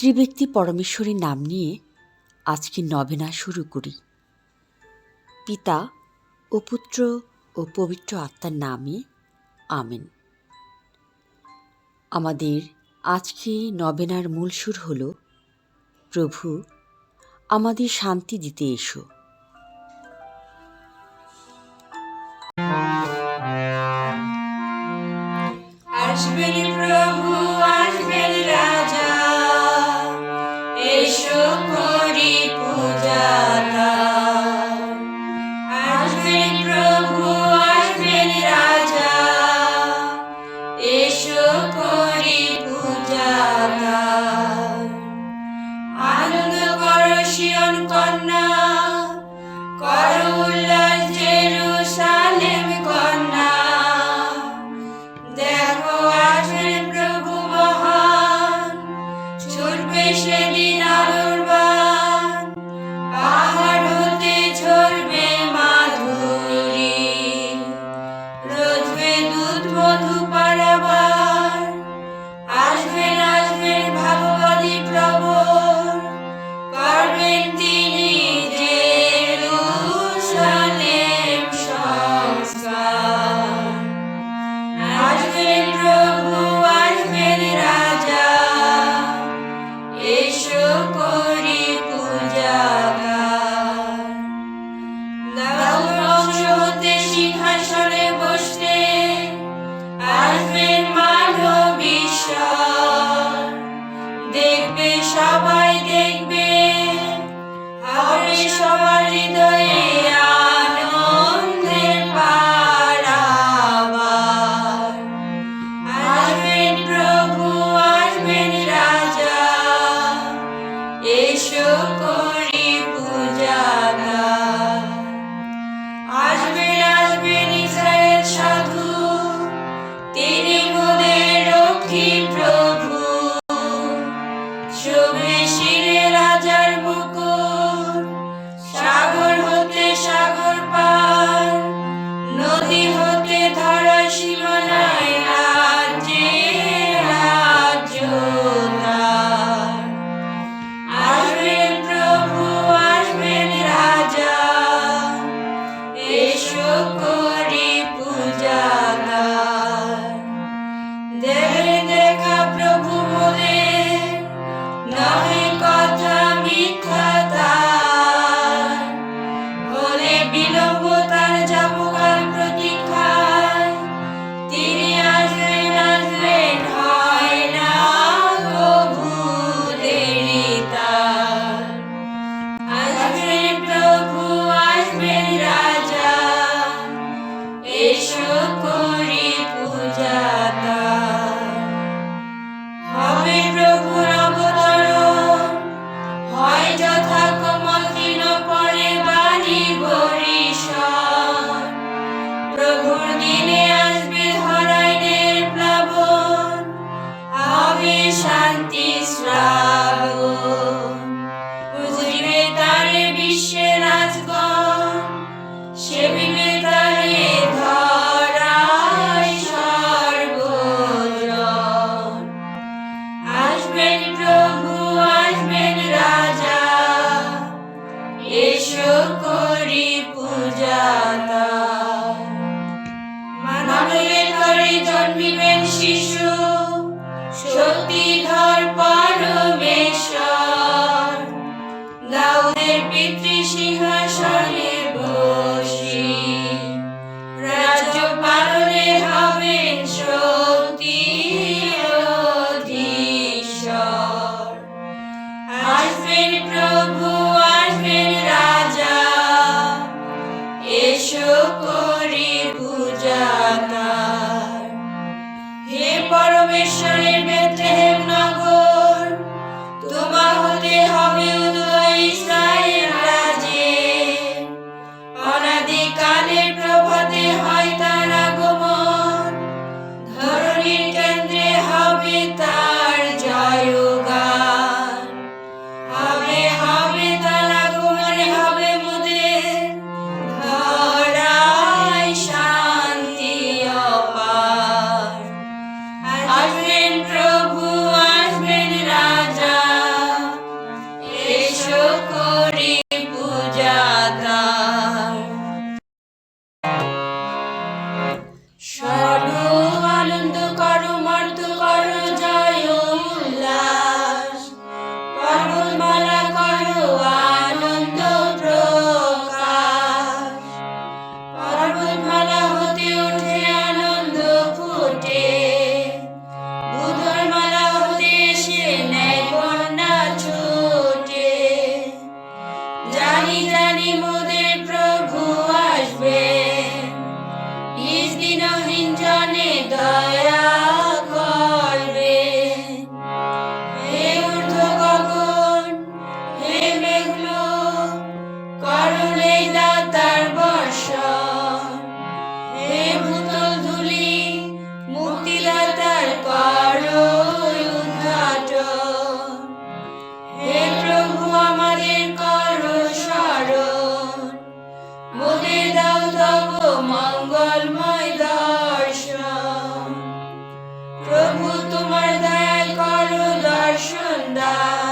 ত্রিব্যক্তি পরমেশ্বরের নাম নিয়ে আজকে নবেনা শুরু করি। পিতা ও পুত্র ও পবিত্র আত্মার নামে আমেন। আমাদের আজকে নবেনার মূল সুর হল, প্রভু, আমাদের শান্তি দিতে এসো। প্রভু। আমি Bye.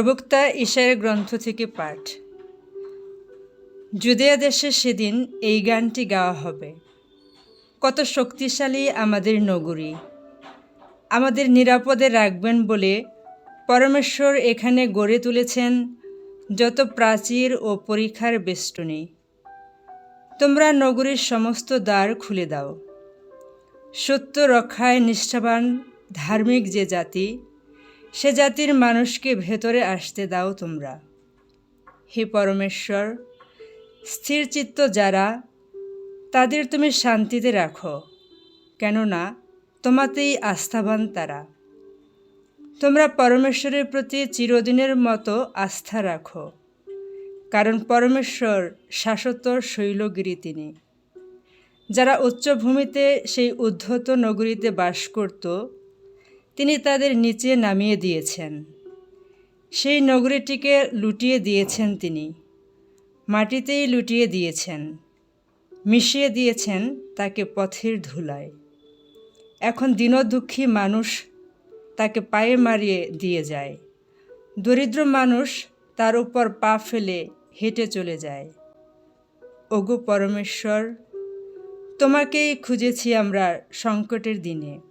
প্রবক্তা ঈশায়ের গ্রন্থ থেকে পাঠ। জুদেয়া দেশে সেদিন এই গানটি গাওয়া হবে। কত শক্তিশালী আমাদের নগরী। আমাদের নিরাপদে রাখবেন বলে পরমেশ্বর এখানে গড়ে তুলেছেন যত প্রাচীর ও পরীক্ষার বেষ্টনী। তোমরা নগরীর সমস্ত দ্বার খুলে দাও। সত্য রক্ষায় নিষ্ঠাবান ধার্মিক যে জাতি সে জাতির মানুষকে ভেতরে আসতে দাও তোমরা। হে পরমেশ্বর স্থিরচিত্ত যারা, তাদের তুমি শান্তিতে রাখো, কেননা তোমাতেই আস্থাবান তারা। তোমরা পরমেশ্বরের প্রতি চিরদিনের মতো আস্থা রাখো, কারণ পরমেশ্বর শাশ্বত শৈলগিরি তিনি। যারা উচ্চভূমিতে সেই উদ্ধত নগরীতে বাস করত তিনি তাদের নিচে নামিয়ে দিয়েছেন। সেই নগরীটিকে লুটিয়ে দিয়েছেন তিনি। মাটিতেই লুটিয়ে দিয়েছেন। মিশিয়ে দিয়েছেন তাকে পথের ধুলায়। এখন দীনদুঃখী মানুষ তাকে পায়ে মারিয়ে দিয়ে যায়। দরিদ্র মানুষ তার উপর পা ফেলে হেঁটে চলে যায়। ওগো পরমেশ্বর, তোমাকেই খুঁজেছি আমরা সংকটের দিনে।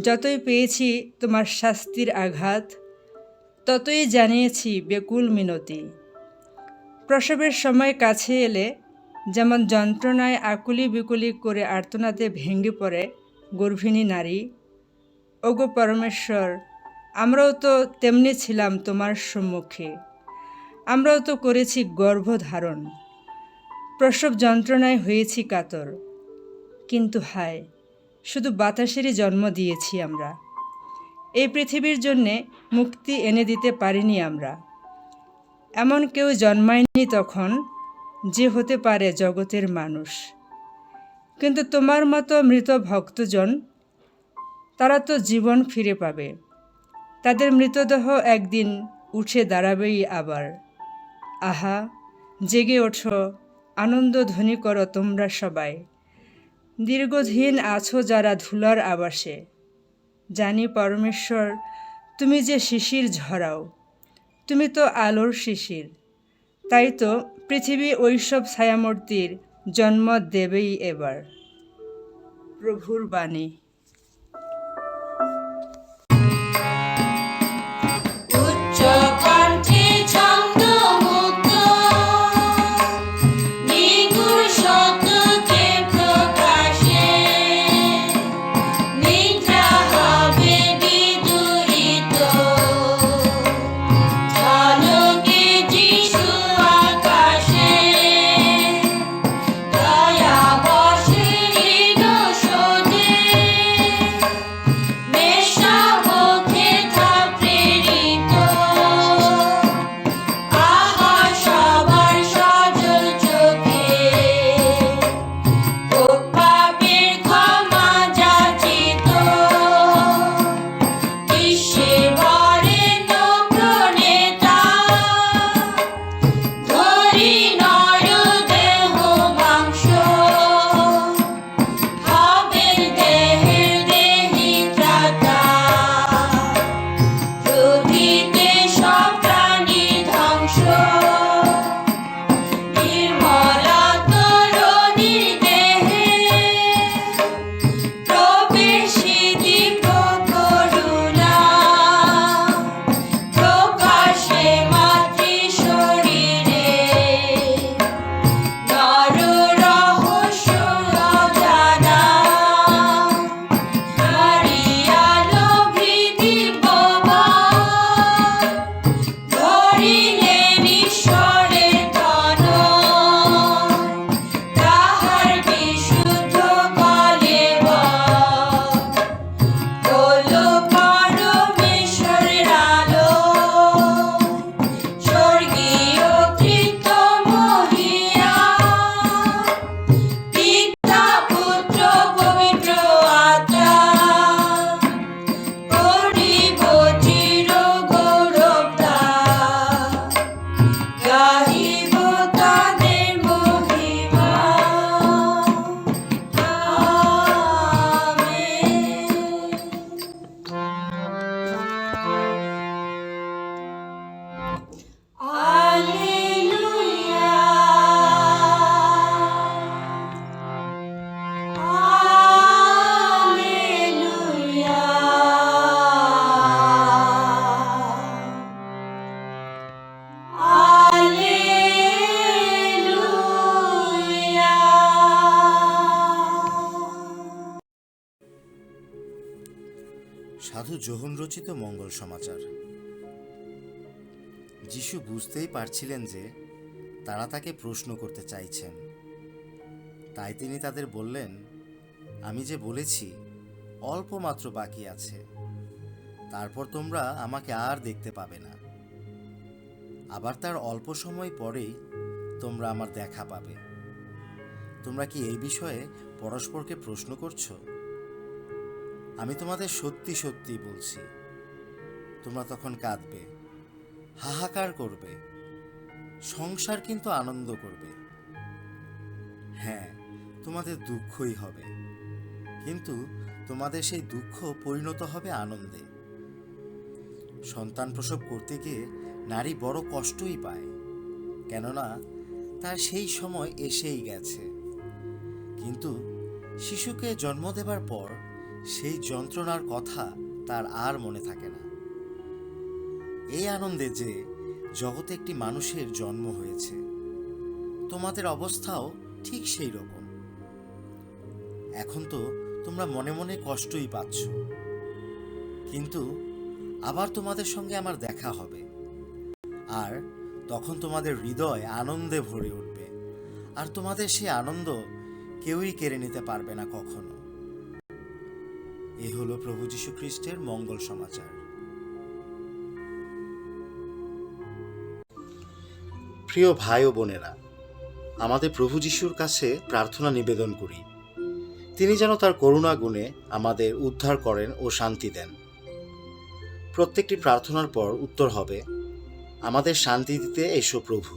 যতই পেয়েছি তোমার শাস্তির আঘাত, ততই জানিয়েছি বেকুল মিনতি। প্রসবের সময় কাছে এলে যেমন যন্ত্রণায় আকুলি বিকুলি করে আর্তনাতে ভেঙে পড়ে গর্ভিণী নারী, ওগো পরমেশ্বর, আমরাও তো তেমনি ছিলাম তোমার সম্মুখে। আমরাও তো করেছি গর্ভধারণ। প্রসব যন্ত্রণায় হয়েছি কাতর। কিন্তু হায় শুধু বাতাসেরই জন্ম দিয়েছি আমরা। এই পৃথিবীর জন্যে মুক্তি এনে দিতে পারিনি আমরা। এমন কেউ জন্মায়নি তখন যে হতে পারে জগতের মানুষ। কিন্তু তোমার মতো মৃত ভক্তজন, তারা তো জীবন ফিরে পাবে। তাদের মৃতদেহ একদিন উঠে দাঁড়াবেই আবার। আহা, জেগে ওঠো, আনন্দ ধ্বনি করো তোমরা সবাই। দীর্ঘদিন আছো যারা ধুলার আবাসে। জানি পরমেশ্বর, তুমি যে শিশির ঝরাও, তুমি তো আলোর শিশির। তাই তো পৃথিবী ঐসব ছায়ামূর্তির জন্ম দেবেই এবার। প্রভুর বাণী। যোহন রচিত মঙ্গল সমাচার। যিশু বুঝতেই পারছিলেন যে তারা তাকে প্রশ্ন করতে চাইছেন। তাই তিনি তাদের বললেন, আমি যে বলেছি, অল্প মাত্র বাকি আছে। তারপর তোমরা আমাকে আর দেখতে পাবে না। আবার তার অল্প সময় পরেই তোমরা আমার দেখা পাবে। তোমরা কি এই বিষয়ে পরস্পরকে প্রশ্ন করছ? আমি তোমাদের সত্যি সত্যি বলছি, তোমরা তখন কাঁদবে, হাহাকার করবে, সংসার কিন্তু আনন্দ করবে। হ্যাঁ তোমাদের দুঃখই হবে, কিন্তু তোমাদের সেই দুঃখ পরিণত হবে আনন্দে। সন্তান প্রসব করতে গিয়ে নারী বড় কষ্টই পায়, কেননা তার সেই সময় এসেই গেছে। কিন্তু শিশুকে জন্ম দেবার পর সেই যন্ত্রণার কথা তার আর মনে থাকে না। এই আনন্দে যে জগতে একটি মানুষের জন্ম হয়েছে, তোমাদের অবস্থাও ঠিক সেই রকম। এখন তো তোমরা মনে মনে কষ্টই পাচ্ছ। কিন্তু আবার তোমাদের সঙ্গে আমার দেখা হবে। আর তখন তোমাদের হৃদয় আনন্দে ভরে উঠবে। আর তোমাদের সেই আনন্দ কেউই কেড়ে নিতে পারবে না কখনো। এ হলো প্রভু যীশু খ্রিস্টের মঙ্গল সমাচার। প্রিয় ভাই ও বোনেরা আমাদের প্রভু যিশুর কাছে প্রার্থনা নিবেদন করি। তিনি যেন তার করুণা গুণে আমাদের উদ্ধার করেন ও শান্তি দেন। প্রত্যেকটি প্রার্থনার পর উত্তর হবে আমাদের শান্তি দিতে এসো প্রভু।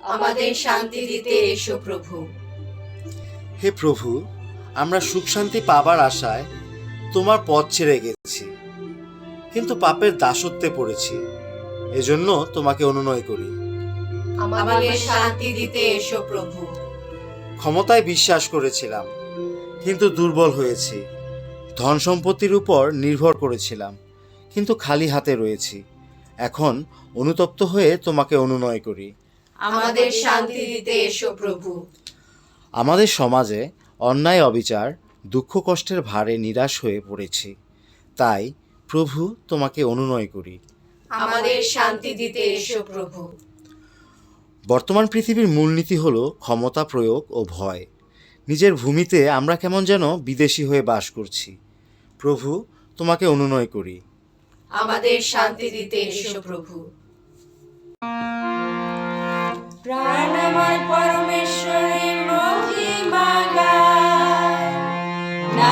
আমাদের শান্তি দিতে এসো প্রভু। হে প্রভু আমরা সুখ শান্তি পাবার আশায় তোমার পথ ছেড়ে গেছি। কিন্তু পাপের দাসত্বে পড়েছি। এজন্য তোমাকে অনুনয় করি। আমাদের শান্তি দিতে এসো প্রভু। ক্ষমতায় বিশ্বাস করেছিলাম কিন্তু দুর্বল হয়েছি। ধন সম্পত্তির উপর নির্ভর করেছিলাম কিন্তু খালি হাতে রয়েছি। এখন অনুতপ্ত হয়ে তোমাকে অনুনয় করি। আমাদের শান্তি দিতে এসো প্রভু। আমাদের সমাজে অন্যায় অবিচার দুঃখ কষ্টের ভারে নিরাশ হয়ে পড়েছি। তাই প্রভু তোমাকে অনুনয় করি। আমাদের শান্তি দিতে এসো প্রভু। বর্তমান পৃথিবীর মূলনীতি হলো ক্ষমতা প্রয়োগ ও ভয়। নিজের ভূমিতে আমরা কেমন যেন বিদেশি হয়ে বাস করছি। প্রভু তোমাকে অনুনয় করি। আমাদের শান্তি দিতে এসো প্রভু। প্রাণময় পরমেশ্বরের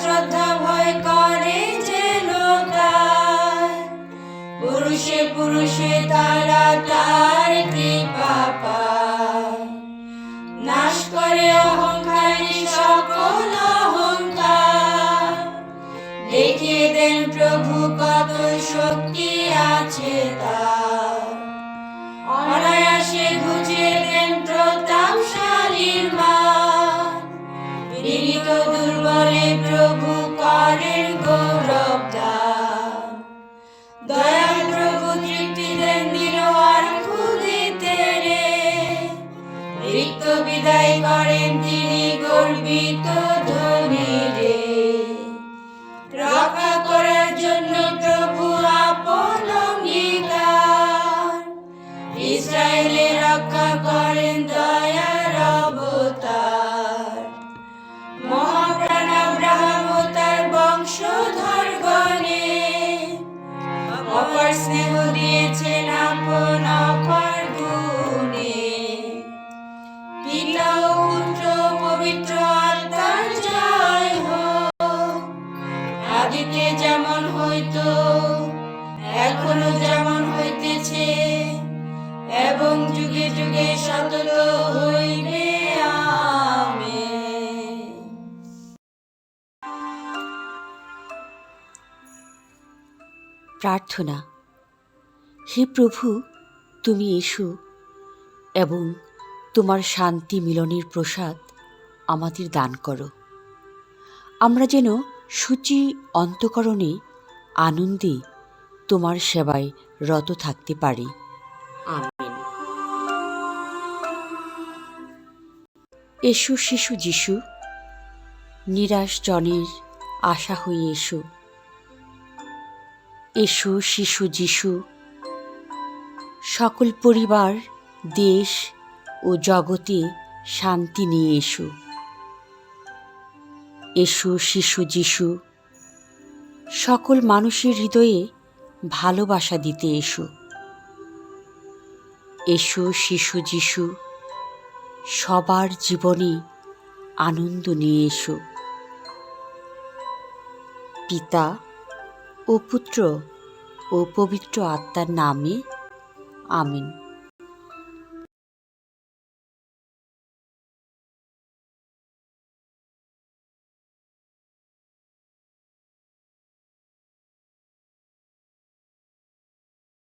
শ্রদ্ধা ভয় করে যেন পুরুষে পুরুষে তারা তার কৃপা পায়। প্রার্থনা। হে প্রভু, তুমি এসো এবং তোমার শান্তি মিলনের প্রসাদ আমাদের দান করো। আমরা যেন সূচি অন্তকরণে আনন্দে তোমার সেবায় রত থাকতে পারি। আমেন। এসো শিশু যিশু নিরাশ জনের আশা হয়ে এসো। এসো শিশু যিশু। সকল পরিবার, দেশ ও জগতে শান্তি নিয়ে এসো। এসো শিশু যিশু। সকল মানুষের হৃদয়ে ভালোবাসা দিতে এসো। এসো শিশু যিশু। সবার জীবনে আনন্দ নিয়ে এসো। পিতা ও পুত্র ও পবিত্র আত্মার নামে আমিন।